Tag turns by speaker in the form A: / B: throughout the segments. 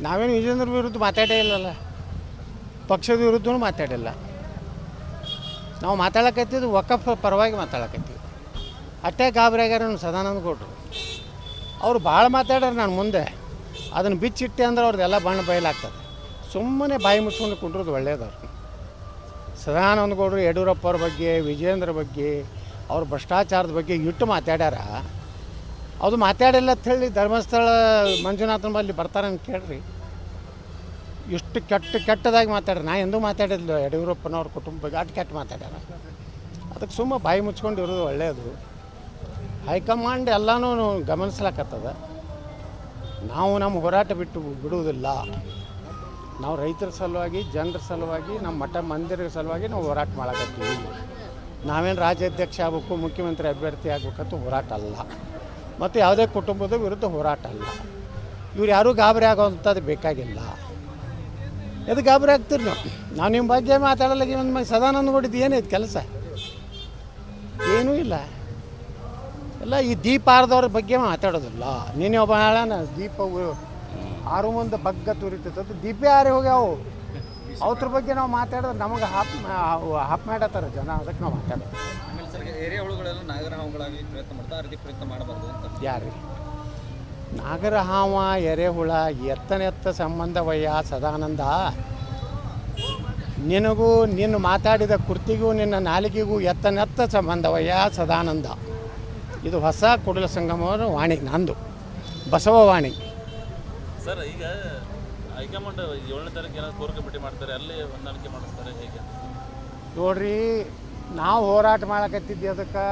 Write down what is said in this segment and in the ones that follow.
A: ನಾವೇನು ವಿಜೇಂದ್ರ ವಿರುದ್ಧ ಮಾತಾಡೇ ಇಲ್ಲಲ್ಲ. ಪಕ್ಷದ ವಿರುದ್ಧನೂ ಮಾತಾಡಿಲ್ಲ. ನಾವು ಮಾತಾಡಕತ್ತಿದ್ದು ವಕಫ್ ಪರವಾಗಿ ಮಾತಾಡಕತ್ತೀವಿ ಅಟ್ಟೆ ಗಾಬರಿ ಆಗ್ಯಾರ ನಮ್ಮ ಸದಾನಂದ ಗೌಡ್ರು. ಅವ್ರು ಭಾಳ ಮಾತಾಡ್ಯಾರ ನಾನು ಮುಂದೆ. ಅದನ್ನು ಬಿಚ್ಚಿಟ್ಟೆ ಅಂದ್ರೆ ಅವ್ರದ್ದೆಲ್ಲ ಬಣ್ಣ ಬಯಲಾಗ್ತದೆ. ಸುಮ್ಮನೆ ಬಾಯಿ ಮುಚ್ಕೊಂಡು ಕುಂಡ್ರದ್ದು ಒಳ್ಳೇದವ್ರು. ಸದಾನಂದ ಗೌಡರು ಯಡಿಯೂರಪ್ಪ ಅವ್ರ ಬಗ್ಗೆ ವಿಜೇಂದ್ರ ಬಗ್ಗೆ, ಅವ್ರ ಭ್ರಷ್ಟಾಚಾರದ ಬಗ್ಗೆ ಇಟ್ಟು ಮಾತಾಡ್ಯಾರ. ಅದು ಮಾತಾಡಿಲ್ಲ ಅಂತ ಹೇಳಿ ಧರ್ಮಸ್ಥಳ ಮಂಜುನಾಥನ ಬಲ್ಲಿ ಬರ್ತಾರೆ ಅಂತ ಕೇಳ್ರಿ. ಇಷ್ಟು ಕೆಟ್ಟ, ಕೆಟ್ಟದಾಗಿ ಮಾತಾಡ್ರಿ. ನಾ ಎಂದೂ ಮಾತಾಡಿದ್ಲು, ಯಡಿಯೂರಪ್ಪನವ್ರ ಕುಟುಂಬ ಅಷ್ಟು ಕೆಟ್ಟ ಮಾತಾಡ್ಯಾರ. ಅದಕ್ಕೆ ಸುಮ್ಮ ಬಾಯಿ ಮುಚ್ಕೊಂಡು ಇರೋದು ಒಳ್ಳೆಯದು ಹೈಕಮಾಂಡ್ ಎಲ್ಲನೂ ಗಮನಿಸ್ಲಕತ್ತದ. ನಾವು ನಮ್ಮ ಹೋರಾಟ ಬಿಟ್ಟು ಬಿಡುವುದಿಲ್ಲ. ನಾವು ರೈತರ ಸಲುವಾಗಿ, ಜನರ ಸಲುವಾಗಿ, ನಮ್ಮ ಮಠ ಮಂದಿರ ಸಲುವಾಗಿ ನಾವು ಹೋರಾಟ ಮಾಡಕತ್ತೀವಿ. ನಾವೇನು ರಾಜ್ಯಾಧ್ಯಕ್ಷ ಆಗಬೇಕು, ಮುಖ್ಯಮಂತ್ರಿ ಅಭ್ಯರ್ಥಿ ಆಗ್ಬೇಕಂತ ಹೋರಾಟ ಅಲ್ಲ. ಮತ್ತು ಯಾವುದೇ ಕುಟುಂಬದ ವಿರುದ್ಧ ಹೋರಾಟ ಅಲ್ಲ. ಇವ್ರು ಯಾರೂ ಗಾಬರಿ ಆಗೋವಂಥದ್ದು ಬೇಕಾಗಿಲ್ಲ. ಎದು ಗಾಬರಿ ಆಗ್ತೀರಿ ನಾವು? ನಾವು ನಿಮ್ಮ ಬಗ್ಗೆ ಮಾತಾಡಲ್ಲ ಒಂದು ಮಗ ಸದಾನಂದ ಹೊಡಿದ್ದು ಏನೈತೆ ಕೆಲಸ? ಏನೂ ಇಲ್ಲ. ಎಲ್ಲ ಈ ದೀಪ ಆರ್ದವ್ರ ಬಗ್ಗೆ ಮಾತಾಡೋದಿಲ್ಲ. ನೀನೇ ಒಬ್ಬ ಹೇಳೋಣ ದೀಪ ಆರು ಮುಂದೆ ಬಗ್ಗ ತುರಿತೈತೆ ದೀಪ ಯಾರೇ ಹೋಗ್ಯಾವು ಅವ್ರ ಬಗ್ಗೆ ನಾವು ಮಾತಾಡಿದ್ರೆ ನಮಗೆ ಹಾಪ್ ಹಾಪ್ ಮಾಡತ್ತಾರ ಜನ. ಅದಕ್ಕೆ ನಾವು ಮಾತಾಡೋದು.
B: ಏರಿಯಾ ಹುಳುಗಳೆಲ್ಲ ನಾಗರ ಹಾವುಗಳಾಗಲಿ ಪ್ರಯತ್ನ ಮಾಡ್ತಾ ಆ ರೀತಿ ಪ್ರಯತ್ನ ಮಾಡಬಾರ್ದು ಅಂತ.
A: ಯಾರು ನಾಗರಹಾವ ಎರೆಹುಳ ಎತ್ತನೆತ್ತ ಸಂಬಂಧವಯ್ಯ ಸದಾನಂದ. ನಿನಗೂ ನಿನ್ನ ಮಾತಾಡಿದ ಕುರ್ತಿಗೂ ನಿನ್ನ ನಾಲಿಗೆಗೂ ಎತ್ತನೆತ್ತ ಸಂಬಂಧವಯ್ಯ ಸದಾನಂದ. ಇದು ಹೊಸ ಕುಡಲ ಸಂಗಮವರ ವಾಣಿ ನಂದು. ಬಸವವಾಣಿ
C: ಸರ್ ಈಗ ಹೈಕಮಾಂಡ್ ಏಳನೇ ತಾರೀಕು ಏನಾದ್ರು ಕೋರಿಕೆ ಭೇಟಿ ಮಾಡ್ತಾರೆ ಅಲ್ಲಿ ಹೊಂದಾಣಿಕೆ ಮಾಡಿಸ್ತಾರೆ ಹೇಗೆ?
A: ನೋಡ್ರಿ ನಾವು ಹೋರಾಟ ಮಾಡಕತ್ತಿದ್ದೆ ಅದಕ್ಕೆ.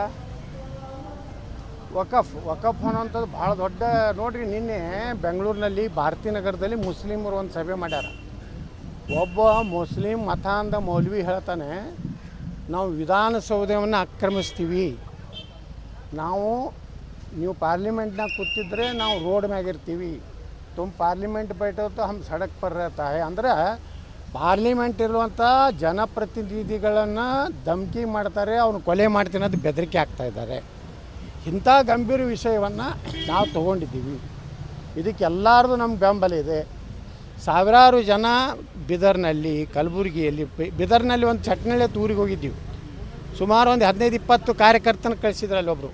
A: ವಕಫ್ ವಕಫ್ ಅನ್ನೋಂಥದ್ದು ಭಾಳ ದೊಡ್ಡ, ನೋಡ್ರಿ ನಿನ್ನೆ ಬೆಂಗಳೂರಿನಲ್ಲಿ ಭಾರತೀನಗರದಲ್ಲಿ ಮುಸ್ಲಿಮರು ಒಂದು ಸಭೆ ಮಾಡ್ಯಾರ. ಒಬ್ಬ ಮುಸ್ಲಿಂ ಮತಾಂಧ ಮೌಲ್ವಿ ಹೇಳ್ತಾನೆ, ನಾವು ವಿಧಾನಸೌಧವನ್ನು ಆಕ್ರಮಿಸ್ತೀವಿ. ನಾವು, ನೀವು ಪಾರ್ಲಿಮೆಂಟ್ನಾಗ ಕೂತಿದ್ರೆ ನಾವು ರೋಡ್ ಮ್ಯಾಗಿರ್ತೀವಿ ತುಂಬ ಪಾರ್ಲಿಮೆಂಟ್ ಬೈಟ್ ಹೋತು ಹಮ್ ಸಡಕ್ ಪರ್ರತಾಯ ಅಂದ್ರೆ ಪಾರ್ಲಿಮೆಂಟ್ ಇರುವಂಥ ಜನಪ್ರತಿನಿಧಿಗಳನ್ನು ಧಮಕಿ ಮಾಡ್ತಾರೆ, ಅವನು ಕೊಲೆ ಮಾಡ್ತೀನಿ ಅಂತ ಬೆದರಿಕೆ ಇದ್ದಾರೆ. ಇಂಥ ಗಂಭೀರ ವಿಷಯವನ್ನು ನಾವು ತೊಗೊಂಡಿದ್ದೀವಿ. ಇದಕ್ಕೆಲ್ಲರದು ನಮ್ಮ ಬೆಂಬಲ ಇದೆ. ಸಾವಿರಾರು ಜನ ಬಿದರ್ನಲ್ಲಿ, ಕಲಬುರಗಿಯಲ್ಲಿ ಬಿದರ್ನಲ್ಲಿ ಒಂದು ಚಟ್ನಳ್ಳಿ ಊರಿಗೆ ಹೋಗಿದ್ದೀವಿ. ಸುಮಾರು ಒಂದು ಹದಿನೈದು, ಇಪ್ಪತ್ತು ಕಾರ್ಯಕರ್ತನ ಕಳಿಸಿದ್ರಲ್ಲಿ ಒಬ್ಬರು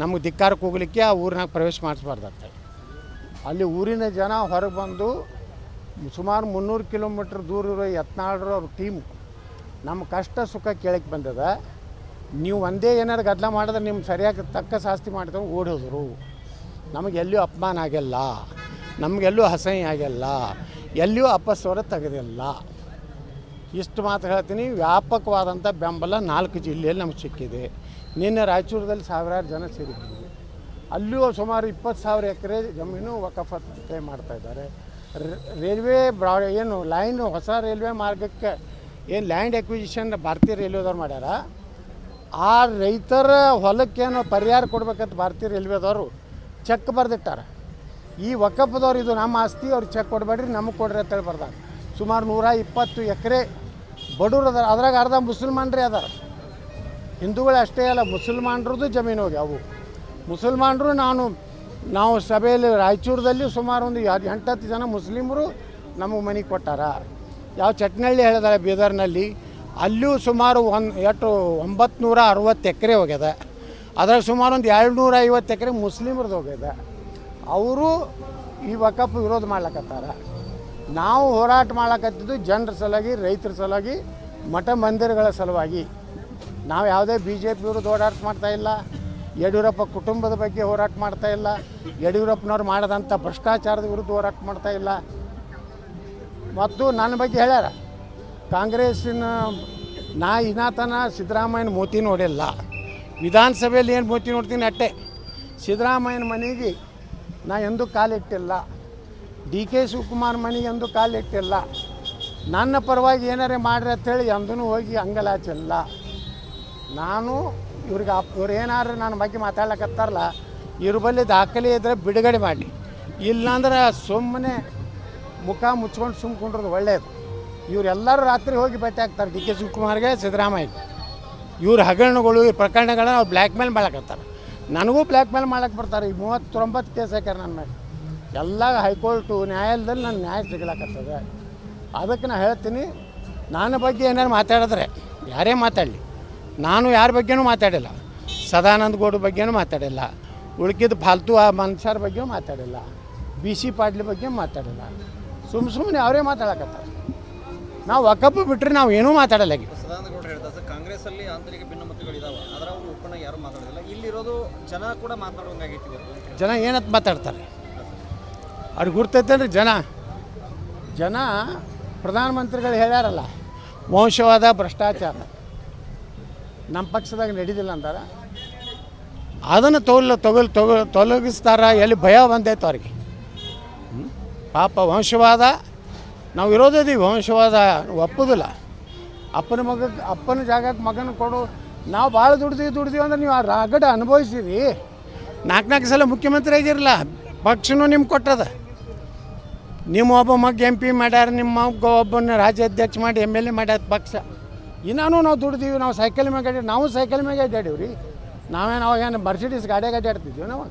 A: ನಮಗೆ ಧಿಕ್ಕಾರಕ್ಕೆ ಹೋಗ್ಲಿಕ್ಕೆ ಆ ಊರಿನಾಗ ಪ್ರವೇಶ ಮಾಡಿಸ್ಬಾರ್ದಂತೆ ಅಲ್ಲಿ ಊರಿನ ಜನ ಹೊರಗೆ ಬಂದು ಸುಮಾರು ಮುನ್ನೂರು ಕಿಲೋಮೀಟ್ರ್ ದೂರ ಇರೋ ಯತ್ನಾಳ್ರು ಅವ್ರ ಟೀಮ್ ನಮ್ಮ ಕಷ್ಟ ಸುಖ ಕೇಳಕ್ಕೆ ಬಂದದ. ನೀವು ಒಂದೇ ಏನಾರು ಗದ್ದಲ ಮಾಡಿದ್ರೆ ನಿಮ್ಗೆ ಸರಿಯಾಗಿ ತಕ್ಕ ಶಾಸ್ತಿ ಮಾಡಿದ್ರೆ ಓಡೋದ್ರು ಹೋದರು. ನಮಗೆ ಎಲ್ಲಿಯೂ ಅಪಮಾನ ಆಗಿಲ್ಲ. ನಮಗೆಲ್ಲೂ ಅಸಹ್ಯ ಆಗಿಲ್ಲ. ಎಲ್ಲಿಯೂ ಅಪಸ್ವರ ತೆಗೆದಿಲ್ಲ. ಇಷ್ಟು ಮಾತು ಹೇಳ್ತೀನಿ. ವ್ಯಾಪಕವಾದಂಥ ಬೆಂಬಲ ನಾಲ್ಕು ಜಿಲ್ಲೆಯಲ್ಲಿ ನಮ್ಗೆ ಸಿಕ್ಕಿದೆ. ನಿನ್ನೆ ರಾಯಚೂರದಲ್ಲಿ ಸಾವಿರಾರು ಜನ ಸೇರಿದ್ದೀವಿ ಅಲ್ಲೂ ಸುಮಾರು ಇಪ್ಪತ್ತು ಸಾವಿರ ಎಕರೆ ಜಮೀನು ವಕಫತ್ತೆ ಮಾಡ್ತಾ ಇದ್ದಾರೆ. ರೈಲ್ವೆ ಬ್ರಾ, ಏನು ಲೈನ್ ಹೊಸ ರೈಲ್ವೆ ಮಾರ್ಗಕ್ಕೆ ಏನು ಲ್ಯಾಂಡ್ ಎಕ್ವಿಸಿಷನ್ ಭಾರತೀಯ ರೈಲ್ವೆದವ್ರು ಮಾಡ್ಯಾರ, ಆ ರೈತರ ಹೊಲಕ್ಕೇನು ಪರಿಹಾರ ಕೊಡ್ಬೇಕಂತ ಭಾರತೀಯ ರೈಲ್ವೆದವರು ಚೆಕ್ ಬರೆದಿಟ್ಟಾರ. ಈ ಒಕ್ಕಪ್ಪದವ್ರು ಇದು ನಮ್ಮ ಆಸ್ತಿ ಅವ್ರಿಗೆ ಚೆಕ್ ಕೊಡಬೇಡ್ರಿ, ನಮಗೆ ಕೊಡ್ರಿ ಅಂತೇಳಿ ಬರ್ದಾರ. ಸುಮಾರು ನೂರ ಇಪ್ಪತ್ತು ಎಕರೆ ಬಡವ್ರು ಅದಾರ, ಅದ್ರಾಗ ಅರ್ಧ ಮುಸಲ್ಮಾನ್ರೇ ಅದಾರ. ಹಿಂದೂಗಳು ಅಷ್ಟೇ ಅಲ್ಲ, ಮುಸಲ್ಮಾನ್ರದ್ದು ಜಮೀನು ಹೋಗ್ಯಾವು. ಮುಸಲ್ಮಾನರು ನಾನು ನಾವು ಸಭೆಯಲ್ಲಿ ರಾಯಚೂರದಲ್ಲಿ ಸುಮಾರು ಒಂದು ಎಂಟತ್ತು ಜನ ಮುಸ್ಲಿಮರು ನಮಗೆ ಮನೆ ಕೊಟ್ಟಾರ. ಯಾವ ಚಟ್ನಳ್ಳಿ ಹೇಳಿದಾರೆ ಬೀದರ್ನಲ್ಲಿ, ಅಲ್ಲಿಯೂ ಸುಮಾರು ಒಂದು ಎಷ್ಟು ಒಂಬತ್ತು ನೂರ ಅರವತ್ತು ಎಕರೆ ಹೋಗ್ಯದ ಅದ್ರಾಗ ಸುಮಾರು ಒಂದು ಎರಡು ನೂರ ಐವತ್ತು ಎಕರೆ ಮುಸ್ಲಿಮ್ರದ್ದು ಹೋಗ್ಯದ ಅವರು ಈ ವಕಫ್ ವಿರೋಧ ಮಾಡ್ಲಕತ್ತಾರ. ನಾವು ಹೋರಾಟ ಮಾಡ್ಲಕತ್ತಿದ್ದು ಜನರ ಸಲುವಾಗಿ, ರೈತರ ಸಲುವಾಗಿ, ಮಠ ಮಂದಿರಗಳ ಸಲುವಾಗಿ. ನಾವು ಯಾವುದೇ ಬಿ ಜೆ ಪಿ ವಿರುದ್ಧ ಓಡಾಟ ಮಾಡ್ತಾ ಇಲ್ಲ. ಯಡಿಯೂರಪ್ಪ ಕುಟುಂಬದ ಬಗ್ಗೆ ಹೋರಾಟ ಮಾಡ್ತಾ ಇಲ್ಲ. ಯಡಿಯೂರಪ್ಪನವ್ರು ಮಾಡಿದಂಥ ಭ್ರಷ್ಟಾಚಾರದ ವಿರುದ್ಧ ಹೋರಾಟ ಮಾಡ್ತಾ ಇಲ್ಲ. ಮತ್ತು ನನ್ನ ಬಗ್ಗೆ ಹೇಳ್ಯಾರ, ಕಾಂಗ್ರೆಸ್ಸಿನ ನಾ ಇನಾತನ ಸಿದ್ದರಾಮಯ್ಯನ ಮೋತಿ ನೋಡಿಲ್ಲ. ವಿಧಾನಸಭೆಯಲ್ಲಿ ಏನು ಮೋತಿ ನೋಡ್ತೀನಿ ಅಟ್ಟೆ. ಸಿದ್ದರಾಮಯ್ಯನ ಮನೆಗೆ ನಾ ಎಂದೂ ಕಾಲಿಟ್ಟಿಲ್ಲ ಡಿ ಕೆ ಶಿವಕುಮಾರ್ ಮನೆಗೆ ಎಂದೂ ಕಾಲಿಟ್ಟಿಲ್ಲ ನನ್ನ ಪರವಾಗಿ ಏನಾರೇ ಮಾಡ್ರಿ ಅಂತೇಳಿ ಎಂದೂ ಹೋಗಿ ಅಂಗಲಾಚಿಲ್ಲ. ನಾನು ಇವ್ರಿಗೆ ಇವ್ರು ಏನಾದ್ರು ನನ್ನ ಬಗ್ಗೆ ಮಾತಾಡ್ಲಕ್ಕತ್ತಾರಲ್ಲ ಇವ್ರ ಬಳಿ ದಾಖಲೆ ಇದ್ದರೆ ಬಿಡುಗಡೆ ಮಾಡಿ. ಇಲ್ಲಾಂದ್ರೆ ಸುಮ್ಮನೆ ಮುಖ ಮುಚ್ಕೊಂಡು ಸುಮ್ಕೊಂಡ್ರದು ಒಳ್ಳೆಯದು ಇವರೆಲ್ಲರೂ ರಾತ್ರಿ ಹೋಗಿ ಭೇಟಿ ಆಗ್ತಾರೆ ಡಿ ಕೆ ಶಿವಕುಮಾರ್ಗೆ ಸಿದ್ದರಾಮಯ್ಯಗೆ ಇವ್ರ ಹಗರಣಗಳು ಈ ಪ್ರಕರಣಗಳನ್ನ ಅವ್ರು ಬ್ಲ್ಯಾಕ್ ಮೇಲ್ ಮಾಡಕತ್ತಾರೆ ನನಗೂ ಬ್ಲ್ಯಾಕ್ ಮೇಲ್ ಮಾಡಕ್ಕೆ ಬರ್ತಾರೆ. ಈ ಮೂವತ್ತೊಂಬತ್ತು ಕೇಸ್ ಹಾಕ್ಯಾರ ನನ್ನ ಮೇಲೆ. ಎಲ್ಲ ಹೈಕೋರ್ಟು, ನ್ಯಾಯಾಲಯದಲ್ಲಿ ನನ್ನ ನ್ಯಾಯ ಸಿಗ್ಲಾಕತ್ತದ. ಅದಕ್ಕೆ ನಾನು ಹೇಳ್ತೀನಿ, ನನ್ನ ಬಗ್ಗೆ ಏನಾರು ಮಾತಾಡಿದ್ರೆ, ಯಾರೇ ಮಾತಾಡಲಿ. ನಾನು ಯಾರ ಬಗ್ಗೆನೂ ಮಾತಾಡಿಲ್ಲ. ಸದಾನಂದ ಗೌಡ ಬಗ್ಗೆನೂ ಮಾತಾಡಿಲ್ಲ. ಉಳ್ಕಿದ ಫಾಲ್ತು ಆ ಮನುಷ್ಯರ ಬಗ್ಗೆ ಮಾತಾಡಿಲ್ಲ. ಬಿ ಸಿ ಪಾಟ್ಲಿ ಬಗ್ಗೆ ಮಾತಾಡಿಲ್ಲ. ಸುಮ್ಮ ಸುಮ್ಮನೆ ಅವರೇ ಮಾತಾಡಕತ್ತಾರೆ. ನಾವು ಒಕ್ಕಪ್ಪು ಬಿಟ್ಟರೆ ನಾವು ಏನೂ ಮಾತಾಡಲ್ಲ ಈಗ.
B: ಸದಾನಂದ ಗೌಡರು ಹೇಳ್ತಾರೆ ಸರ್ ಕಾಂಗ್ರೆಸ್ ಅಲ್ಲಿ ಆಂತರಿಕ ಭಿನ್ನಮತಗಳು ಯಾರು ಮಾತಾಡೋದಿಲ್ಲ. ಇಲ್ಲಿರೋದು ಜನ ಕೂಡ
A: ಜನ ಏನಂತ ಮಾತಾಡ್ತಾರೆ? ಅವ್ರಿಗೆ ಅಂದ್ರೆ ಜನ. ಜನ ಪ್ರಧಾನಮಂತ್ರಿಗಳು ಹೇಳ್ಯಾರಲ್ಲ ವಂಶವಾದ ಭ್ರಷ್ಟಾಚಾರ. ನಮ್ಮ ಪಕ್ಷದಾಗ ನಡೀದಿಲ್ಲ ಅಂತಾರೆ. ಅದನ್ನು ತೊಗಲ್ ತೊಗಲ್ ತೊಗ ತೊಲಗಿಸ್ತಾರ ಎಲ್ಲಿ ಭಯ ಬಂದೈತೆ ಅವ್ರಿಗೆ. ಪಾಪ ವಂಶವಾದ, ನಾವು ಇರೋದಿದ್ದೀವಿ ವಂಶವಾದ ಒಪ್ಪೋದಿಲ್ಲ. ಅಪ್ಪನ ಮಗ, ಅಪ್ಪನ ಜಾಗಕ್ಕೆ ಮಗನ ಕೊಡು, ನಾವು ಭಾಳ ದುಡ್ದೀವಿ ದುಡ್ದೀವಿ ಅಂದ್ರೆ ನೀವು ಆ ರಾಗಡ ಅನುಭವಿಸಿರಿ. ನಾಲ್ಕು ನಾಲ್ಕು ಸಲ ಮುಖ್ಯಮಂತ್ರಿ ಆಗಿರಲ್ಲ, ಪಕ್ಷನೂ ನಿಮ್ಗೆ ಕೊಟ್ಟದ. ನಿಮ್ಮ ಒಬ್ಬ ಮಗ ಎಂ ಪಿ ಮಾಡ್ಯಾರ, ನಿಮ್ಮ ಒಬ್ಬನ ರಾಜ್ಯಾಧ್ಯಕ್ಷ ಮಾಡಿ ಎಂ ಎಲ್ ಎ ಮಾಡ್ಯಾರ ಪಕ್ಷ. ಇನ್ನೂ ನಾವು ದುಡ್ದೀವಿ ನಾವು ಸೈಕಲ್ ಮ್ಯಾಗ ಅಡ್ಡಿ ನಾವು ಸೈಕಲ್ ಮ್ಯಾಗ ಅಡ್ಡಾಡೀವಿ ರೀ ನಾವೇನು ಅವಾಗೇನು ಮರ್ಸಿಡೀಸ್ ಗಾಡಿಯಾಗ ಅಡ್ಡಾಡ್ತಿದ್ವಿ ನಾವು.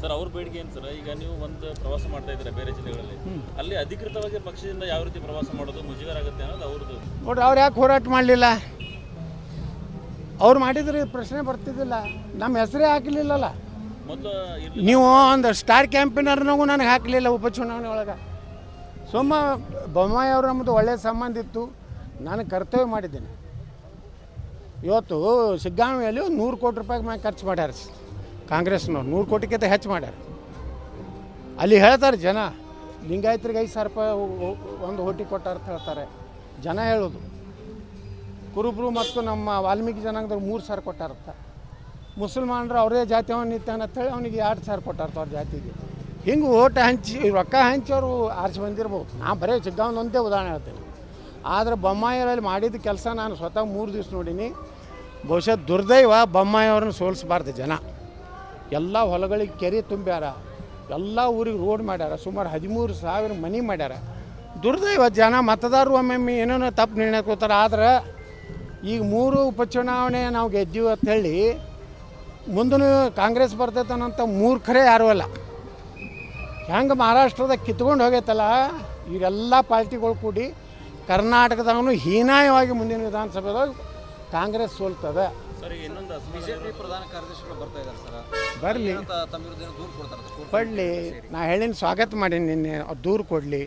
C: ಸರ್ ಅವ್ರ ಬೇಡಿಕೆ ಏನು ಸರ್? ಈಗ ನೀವು ಒಂದು ಪ್ರವಾಸ ಮಾಡ್ತಾ ಇದ್ದೀರಾ ಬೇರೆ ಜಿಲ್ಲೆಗಳಲ್ಲಿ. ಅಲ್ಲಿ ಅಧಿಕೃತವಾಗಿ ಪಕ್ಷದಿಂದ ಯಾವ ರೀತಿ ಪ್ರವಾಸ ಮಾಡೋದು ಮುಜುಗರ ಆಗುತ್ತೆ ಅನ್ನೋದು ಅವ್ರದ್ದು.
A: ನೋಡ್ರಿ ಅವ್ರು ಯಾಕೆ ಹೋರಾಟ ಮಾಡಲಿಲ್ಲ? ಅವ್ರು ಮಾಡಿದ್ರೆ ಪ್ರಶ್ನೆ ಬರ್ತಿದ್ದಿಲ್ಲ. ನಮ್ಮ ಹೆಸರೇ ಹಾಕಲಿಲ್ಲಲ್ಲ.
C: ಮೊದಲು
A: ನೀವು ಒಂದು ಸ್ಟಾರ್ ಕ್ಯಾಂಪಿನರ್ನಾಗು ನನಗೆ ಹಾಕಲಿಲ್ಲ ಉಪಚುನಾವಣೆ ಒಳಗೆ. ಸುಮ್ಮ ಬೊಮ್ಮಾಯಿ ಅವರು ನಮ್ಮದು ಒಳ್ಳೆಯ ಸಂಬಂಧ ಇತ್ತು. ನಾನು ಕರ್ತವ್ಯ ಮಾಡಿದ್ದೇನೆ. ಇವತ್ತು ಸಿಗ್ಗಾಂವಿಯಲ್ಲಿ ಒಂದು ನೂರು ಕೋಟಿ ರೂಪಾಯಿ ಮ್ಯಾಗೆ ಖರ್ಚು ಮಾಡ್ಯಾರ. ಕಾಂಗ್ರೆಸ್ನವ್ರು ನೂರು ಕೋಟಿಗಿಂತ ಹೆಚ್ಚು ಮಾಡ್ಯಾರ. ಅಲ್ಲಿ ಹೇಳ್ತಾರೆ ಜನ, ಲಿಂಗಾಯತ್ರಿಗೆ ಐದು ಸಾವಿರ ರೂಪಾಯಿ ಒಂದು ಹೋಟಿ ಕೊಟ್ಟಾರ ಅಂತ ಹೇಳ್ತಾರೆ. ಜನ ಹೇಳೋದು, ಕುರುಬರು ಮತ್ತು ನಮ್ಮ ವಾಲ್ಮೀಕಿ ಜನಾಂಗದವ್ರು ಮೂರು ಸಾವಿರ ಕೊಟ್ಟಾರತ್ತ. ಮುಸಲ್ಮಾನರು ಅವರೇ ಜಾತಿ ಅಂತೇಳಿ ಅವನಿಗೆ ಎರಡು ಸಾವಿರ ಕೊಟ್ಟಾರತ್ತ ಅವ್ರ ಜಾತಿಗೆ. ಹಿಂಗೆ ಓಟ್ ಹಂಚಿ, ರೊಕ್ಕ ಹಂಚಿ ಅವರು ಆರಿಸಿ ಬಂದಿರ್ಬೋದು. ನಾ ಬರೀ ಚಿಕ್ಕವನ್ ಒಂದೇ ಉದಾಹರಣೆ ಹೇಳ್ತೇನೆ. ಆದರೆ ಬೊಮ್ಮಾಯಿಯವರಲ್ಲಿ ಮಾಡಿದ ಕೆಲಸ ನಾನು ಸ್ವತಃ ಮೂರು ದಿವಸ ನೋಡೀನಿ. ಬಹುಶಃ ದುರ್ದೈವ ಬೊಮ್ಮಾಯಿಯವ್ರನ್ನ ಸೋಲಿಸಬಾರ್ದು ಜನ. ಎಲ್ಲ ಹೊಲಗಳಿಗೆ ಕೆರೆ ತುಂಬ್ಯಾರ. ಎಲ್ಲ ಊರಿಗೆ ರೋಡ್ ಮಾಡ್ಯಾರ. ಸುಮಾರು ಹದಿಮೂರು ಸಾವಿರ ಮನೆ ಮಾಡ್ಯಾರ. ದುರ್ದೈವ ಜನ, ಮತದಾರರು ಒಮ್ಮೊಮ್ಮೆ ಏನೇನೋ ತಪ್ಪು ನಿರ್ಣಯ ಕೊಡ್ತಾರೆ ಆದ್ರೆ ಈಗ ಮೂರು ಉಪಚುನಾವಣೆ ನಾವು ಗೆದ್ದೀವಿ ಅಂತ ಹೇಳಿ ಮುಂದೂ ಕಾಂಗ್ರೆಸ್ ಬರ್ತೈತನಂತ ಮೂರ್ಖರೇ ಯಾರೂ ಅಲ್ಲ. ಹೆಂಗೆ ಮಹಾರಾಷ್ಟ್ರದಾಗ ಕಿತ್ಕೊಂಡು ಹೋಗೈತಲ್ಲ, ಇವರೆಲ್ಲ ಪಾರ್ಟಿಗಳು ಕೂಡಿ ಕರ್ನಾಟಕದವನು ಹೀನಾಯವಾಗಿ ಮುಂದಿನ ವಿಧಾನಸಭೆದಾಗ ಕಾಂಗ್ರೆಸ್ ಸೋಲ್ತದೆ.
C: ಸರ್ ಈಗ ಇನ್ನೊಂದು
B: ಬಿಜೆಪಿ ಪ್ರಧಾನ ಕಾರ್ಯದರ್ಶಿಗಳು ಬರ್ತಾ ಇದ್ದಾರೆ ಸರ್.
A: ಬರಲಿ. ಕೊಡಲಿ ನಾ ಹೇಳಿನ ಸ್ವಾಗತ ಮಾಡೀನಿ ನಿನ್ನೆ. ಅದು ದೂರು ಕೊಡಲಿ.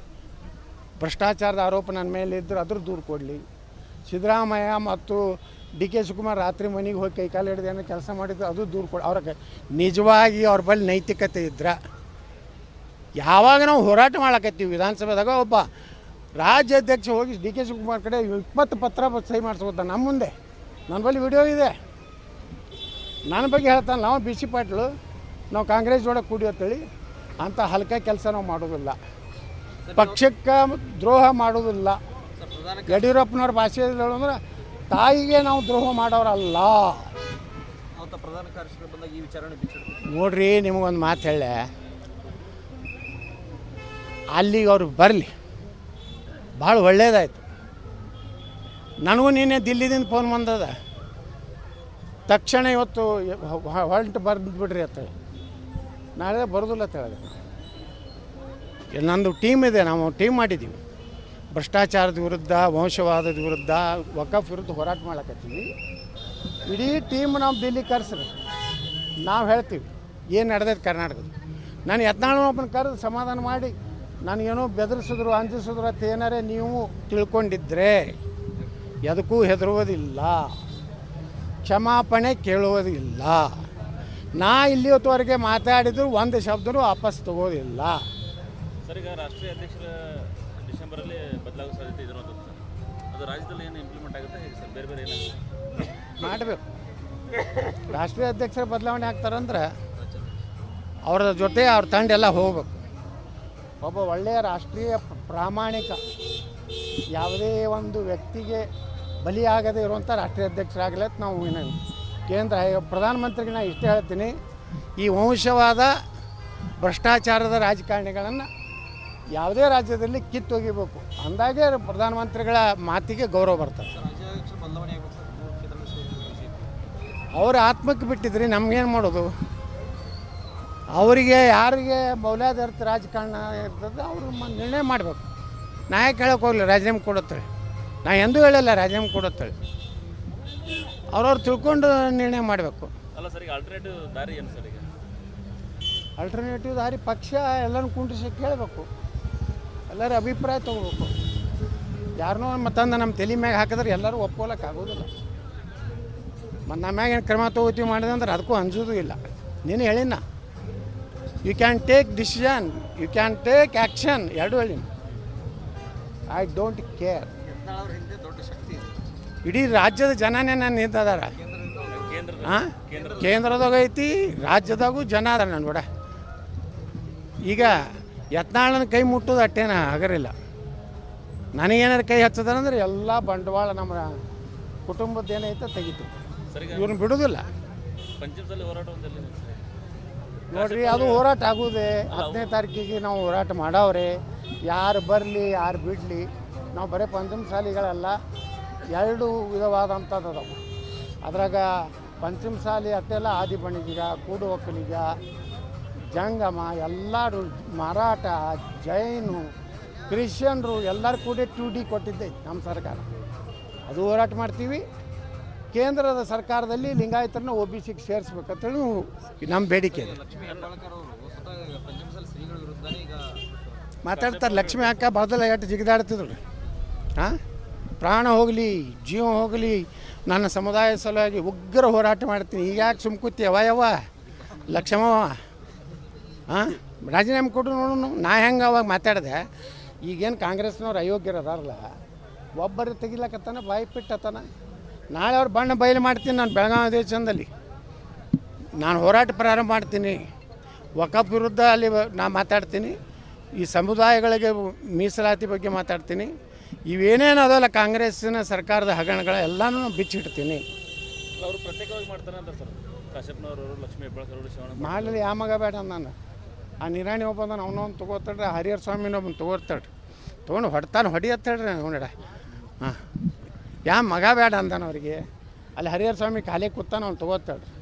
A: ಭ್ರಷ್ಟಾಚಾರದ ಆರೋಪ ನನ್ನ ಮೇಲೆ ಇದ್ದರೆ ಅದ್ರ ದೂರು ಕೊಡಲಿ. ಸಿದ್ದರಾಮಯ್ಯ ಮತ್ತು ಡಿ ಕೆ ಶಿವಕುಮಾರ್ ರಾತ್ರಿ ಮನೆಗೆ ಹೋಗಿ ಕೈಕಾಲು ಹಿಡಿದು ಏನೋ ಕೆಲಸ ಮಾಡಿದ್ರು ಅದು ದೂರು ಕೊಡಿ ಅವ್ರ ನಿಜವಾಗಿ ಅವ್ರ ಬಳಿ ನೈತಿಕತೆ ಇದ್ರೆ. ಯಾವಾಗ ನಾವು ಹೋರಾಟ ಮಾಡಕತ್ತೀವಿ ವಿಧಾನಸಭೆದಾಗ ಒಬ್ಬ ರಾಜ್ಯಾಧ್ಯಕ್ಷ ಹೋಗಿ ಡಿ ಕೆ ಶಿವಕುಮಾರ್ ಕಡೆ ಇಪ್ಪತ್ತು ಪತ್ರ ಸಹಿ ಮಾಡಿಸ್ಬೋದ ನಮ್ಮ ಮುಂದೆ. ನನ್ನ ಬಳಿ ವಿಡಿಯೋ ಇದೆ. ನನ್ನ ಬಗ್ಗೆ ಹೇಳ್ತಾನೆ, ನಾವು ಬಿ ಸಿ ಪಾಟೀಲು, ನಾವು ಕಾಂಗ್ರೆಸ್ ಜೋಡ ಕೂಡಿ ಅಂತೇಳಿ ಅಂಥ ಹಲ್ಕ ಕೆಲಸ ನಾವು ಮಾಡೋದಿಲ್ಲ. ಪಕ್ಷಕ್ಕೆ ದ್ರೋಹ ಮಾಡೋದಿಲ್ಲ. ಯಡಿಯೂರಪ್ಪನವ್ರ ಭಾಷೆಯಲ್ಲಿ ಹೇಳಂದ್ರೆ ತಾಯಿಗೆ ನಾವು ದ್ರೋಹ ಮಾಡೋರಲ್ಲ. ನೋಡ್ರಿ, ನಿಮಗೊಂದು ಮಾತು ಹೇಳೆ ಅಲ್ಲಿಗೆ ಅವ್ರು ಬರಲಿ. ಭಾಳ ಒಳ್ಳೇದಾಯ್ತು. ನನಗೂ ನಿನ್ನೆ ದಿಲ್ಲಿದಿಂದ ಫೋನ್ ಬಂದದ. ತಕ್ಷಣ ಇವತ್ತು ಹೊರಟು ಬಿಡ್ರಿ ಅಂತ ನಾಳೆ ಬರೋದಿಲ್ಲ ಅಂತ ಹೇಳಿದೆ. ನಂದು ಟೀಮ್ ಇದೆ, ನಾವು ಟೀಮ್ ಮಾಡಿದ್ದೀವಿ. ಭ್ರಷ್ಟಾಚಾರದ ವಿರುದ್ಧ, ವಂಶವಾದದ ವಿರುದ್ಧ ವಕಫ್ ವಿರುದ್ಧ ಹೋರಾಟ ಮಾಡಕತ್ತೀವಿ. ಇಡೀ ಟೀಮ್ ನಾವು ದಿಲ್ಲಿ ಕರೆಸ್ರಿ. ನಾವು ಹೇಳ್ತೀವಿ, ಏನು ನಡೆದೈತೆ ಕರ್ನಾಟಕದ ನಾನು ಯತ್ನಾಳ್ ಒಬ್ಬನ ಕರೆದು ಸಮಾಧಾನ ಮಾಡಿ. ನನಗೇನೋ ಬೆದರಿಸಿದ್ರು ಅಂಜಿಸಿದ್ರು ಅಂತ ಏನಾರೇ ನೀವು ತಿಳ್ಕೊಂಡಿದ್ರೆ ಎದಕ್ಕೂ ಹೆದರುವುದಿಲ್ಲ. ಕ್ಷಮಾಪಣೆ ಕೇಳುವುದಿಲ್ಲ. ನಾ ಇಲ್ಲಿಯವತ್ತುವರೆಗೆ ಮಾತಾಡಿದ್ರು ಒಂದು ಶಬ್ದನೂ ವಾಪಸ್ ತಗೋದಿಲ್ಲ.
C: ಸರ್ ಈಗ ರಾಷ್ಟ್ರೀಯ ಅಧ್ಯಕ್ಷರ ಡಿಸೆಂಬರಲ್ಲಿ ಬದಲಾಗೋ ಸಾಧ್ಯತೆ ಇದಿರುವಂಥದ್ದು ಸರ್. ಅದು ರಾಜ್ಯದಲ್ಲಿ ಏನು ಇಂಪ್ಲಿಮೆಂಟ್ ಆಗುತ್ತೆ? ಸರ್? ಬೇರೆ ಬೇರೆ ಏನಾಗುತ್ತೆ?
A: ಮಾಡಬೇಕು. ರಾಷ್ಟ್ರೀಯ ಅಧ್ಯಕ್ಷರ ಬದಲಾವಣೆ ಆಗ್ತಾರಂದ್ರೆ ಅವರ ಜೊತೆ ಅವ್ರ ತಂಡ ಎಲ್ಲ ಹೋಗ್ಬೇಕು. ಒಬ್ಬ ಒಳ್ಳೆಯ ರಾಷ್ಟ್ರೀಯ ಪ್ರಾಮಾಣಿಕ ಯಾವುದೇ ಒಂದು ವ್ಯಕ್ತಿಗೆ ಬಲಿಯಾಗದೇ ಇರುವಂಥ ರಾಷ್ಟ್ರೀಯ ಅಧ್ಯಕ್ಷರಾಗಲಿ ಅಂತ ನಾವು ಕೇಂದ್ರ ಪ್ರಧಾನಮಂತ್ರಿಗೆ ನಾನು ಇಷ್ಟೇ ಹೇಳ್ತೀನಿ. ಈ ವಂಶವಾದ ಭ್ರಷ್ಟಾಚಾರದ ರಾಜಕಾರಣಿಗಳನ್ನು ಯಾವುದೇ ರಾಜ್ಯದಲ್ಲಿ ಕಿತ್ತೊಗಿಬೇಕು ಅಂದಾಗೆ ಪ್ರಧಾನಮಂತ್ರಿಗಳ ಮಾತಿಗೆ ಗೌರವ ಬರ್ತದೆ. ಅವ್ರ ಆತ್ಮಕ್ಕೆ ಬಿಟ್ಟಿದ್ರಿ ನಮಗೇನು ಮಾಡೋದು? ಅವರಿಗೆ ಯಾರಿಗೆ ಮೌಲ್ಯಾಧಾರಿತ ರಾಜಕಾರಣ ಇರ್ತದೆ ಅವರು ನಿರ್ಣಯ ಮಾಡಬೇಕು. ನಾ ಯಾಕೆ ಹೇಳಕ್ಕೆ ಹೋಗಲಿ ರಾಜೀನಾಮೆ ಕೊಡುತ್ತೇಳಿ. ನಾ ಎಂದೂ ಹೇಳಲ್ಲ ರಾಜೀನಾಮೆ ಕೊಡುತ್ತೇಳಿ. ಅವ್ರವ್ರು ತಿಳ್ಕೊಂಡು ನಿರ್ಣಯ ಮಾಡಬೇಕು.
C: ಅಲ್ಲ ಸರ್ ಈಗ ಆಲ್ಟರ್ನೇಟಿವ್ ದಾರಿ ಏನು ಸರ್ ಈಗ?
A: ಅಲ್ಟರ್ನೇಟಿವ್ ದಾರಿ ಪಕ್ಷ ಎಲ್ಲರೂ ಕುಂಡ್ರಿಸಿ ಕೇಳಬೇಕು. ಎಲ್ಲರ ಅಭಿಪ್ರಾಯ ತೊಗೋಬೇಕು. ಯಾರನ್ನೂ ಮತ್ತಂದು ನಮ್ಮ ತಲೆ ಮ್ಯಾಗ ಹಾಕಿದ್ರೆ ಎಲ್ಲರೂ ಒಪ್ಕೊಳಕ್ಕೆ ಆಗೋದಿಲ್ಲ. ಮತ್ತು ನಮ್ಮ ಮ್ಯಾಗ ಏನು ಕ್ರಮ ತೊಗೋತೀವಿ ಮಾಡಿದೆ ಅಂದ್ರೆ ಅದಕ್ಕೂ ಅಂಜೋದು ಇಲ್ಲ. ನೀನು ಹೇಳಿನ you can take decision you can take action ಎರಡು ಹೇಳಿ. ಐ ಡೋಂಟ್ ಕೇರ್ ಇಡೀ ರಾಜ್ಯದ ಜನನೇ ನಾನು ನಿಂತದಾರ. ಹಾಂ ಕೇಂದ್ರದಾಗ ಐತಿ ರಾಜ್ಯದಾಗೂ ಜನ ಅದ ನನ್ನ ಕೂಡ ಈಗ ಯತ್ನಾಳನ ಕೈ ಮುಟ್ಟೋದು ಅಟ್ಟೇನ ಆಗರಿಲ್ಲ. ನನಗೇನಾರು ಕೈ ಹಚ್ಚದಂದ್ರೆ ಎಲ್ಲ ಬಂಡವಾಳ ನಮ್ಮ ಕುಟುಂಬದ ಏನೈತೆ ತೆಗಿತು ಇವ್ರನ್ನ ಬಿಡೋದಿಲ್ಲ. ನೋಡ್ರಿ ಅದು ಹೋರಾಟ ಆಗುವುದೇ. ಹತ್ತನೇ ತಾರೀಕಿಗೆ ನಾವು ಹೋರಾಟ ಮಾಡವ್ರೆ. ಯಾರು ಬರಲಿ ಯಾರು ಬಿಡಲಿ ನಾವು ಬರೀ ಪಂಚಮಸಾಲಿಗಳಲ್ಲ. ಎರಡು ವಿಧವಾದಂಥದ್ದು ಅದಾವೆ. ಅದ್ರಾಗ ಪಂಚಮಸಾಲಿ ಅತ್ತೆಲ್ಲ ಆದಿ ಬಣಿಗಿಗ ಕೂಡು ಒಕ್ಕಲಿಗ ಜಂಗಮ ಎಲ್ಲರೂ ಮರಾಠ ಜೈನು ಕ್ರಿಶ್ಚಿಯನ್ರು ಎಲ್ಲರೂ ಕೂಡ ಟು ಡಿ ಕೊಟ್ಟಿದ್ದೈತೆ ನಮ್ಮ ಸರ್ಕಾರ. ಅದು ಹೋರಾಟ ಮಾಡ್ತೀವಿ. ಕೇಂದ್ರದ ಸರ್ಕಾರದಲ್ಲಿ ಲಿಂಗಾಯತರನ್ನ ಒ ಬಿ ಸಿಗೆ ಸೇರಿಸ್ಬೇಕಂತೇಳಿ ನಮ್ಮ ಬೇಡಿಕೆ ಇದೆ. ಮಾತಾಡ್ತಾರೆ ಲಕ್ಷ್ಮಿ ಅಕ್ಕ ಬದಲ ಎಟ್ಟು ಜಿಗಿದಾಡ್ತಿದ್ರು. ಹಾಂ? ಪ್ರಾಣ ಹೋಗಲಿ ಜೀವ ಹೋಗಲಿ ನನ್ನ ಸಮುದಾಯ ಸಲುವಾಗಿ ಉಗ್ರ ಹೋರಾಟ ಮಾಡ್ತೀನಿ. ಈಗ ಯಾಕೆ ಸುಮ್ಕೂತಿ ಯವ ಯಾವ ಲಕ್ಷ್ಮವ ಹಾಂ? ರಾಜೀನಾಮೆ ಕೊಟ್ಟು ನೋಡೋಣ ನಾ ಹೆಂಗೆ ಅವಾಗ ಮಾತಾಡಿದೆ? ಈಗೇನು ಕಾಂಗ್ರೆಸ್ನವ್ರು ಅಯೋಗ್ಯರದಾರಲ್ಲ ಒಬ್ಬರು ತೆಗಿಲಕತ್ತಾನ ಬಾಯಿ ಬಿಟ್ಟತ್ತಾನ ನಾಳೆ ಅವ್ರು ಬಣ್ಣ ಬಯಲು ಮಾಡ್ತೀನಿ ನಾನು ಬೆಳಗಾವಿ ಅಧಿವೇಶನದಲ್ಲಿ ನಾನು ಹೋರಾಟ ಪ್ರಾರಂಭ ಮಾಡ್ತೀನಿ. ವಕಫ್ ವಿರುದ್ಧ ಅಲ್ಲಿ ನಾನು ಮಾತಾಡ್ತೀನಿ. ಈ ಸಮುದಾಯಗಳಿಗೆ ಮೀಸಲಾತಿ ಬಗ್ಗೆ ಮಾತಾಡ್ತೀನಿ. ಇವೇನೇನು ಅದಲ್ಲ ಕಾಂಗ್ರೆಸ್ಸಿನ ಸರ್ಕಾರದ ಹಗರಣಗಳ ಎಲ್ಲನೂ ಬಿಚ್ಚಿಡ್ತೀನಿ.
C: ಅಂತ
A: ಮಾಡಲಿ ಯಾವ ಮಗ ಬೇಡ ನಾನು ಆ ನಿರಾಣಿ ಒಬ್ಬಂದನ ಅವನೊಂದು ತೊಗೋತಾಡ್ರಿ ಹರಿಹರ ಸ್ವಾಮಿನ ಒಬ್ಬನ ತೊಗೋತಾಳ್ರಿ. ತೊಗೊಂಡು ಹೊಡ್ತಾನೆ ಹೊಡಿಯತ್ತಾಳ್ರಿ ನೋಡ. ಹಾಂ. ಯಾವ ಮಗ ಬೇಡ ಅಂದಾನ ಅವ್ರಿಗೆ. ಅಲ್ಲಿ ಹರಿಹರ ಸ್ವಾಮಿ ಖಾಲಿ ಕೂತಾನ ಅವ್ನು ತೊಗೋತಾಳ್ರಿ.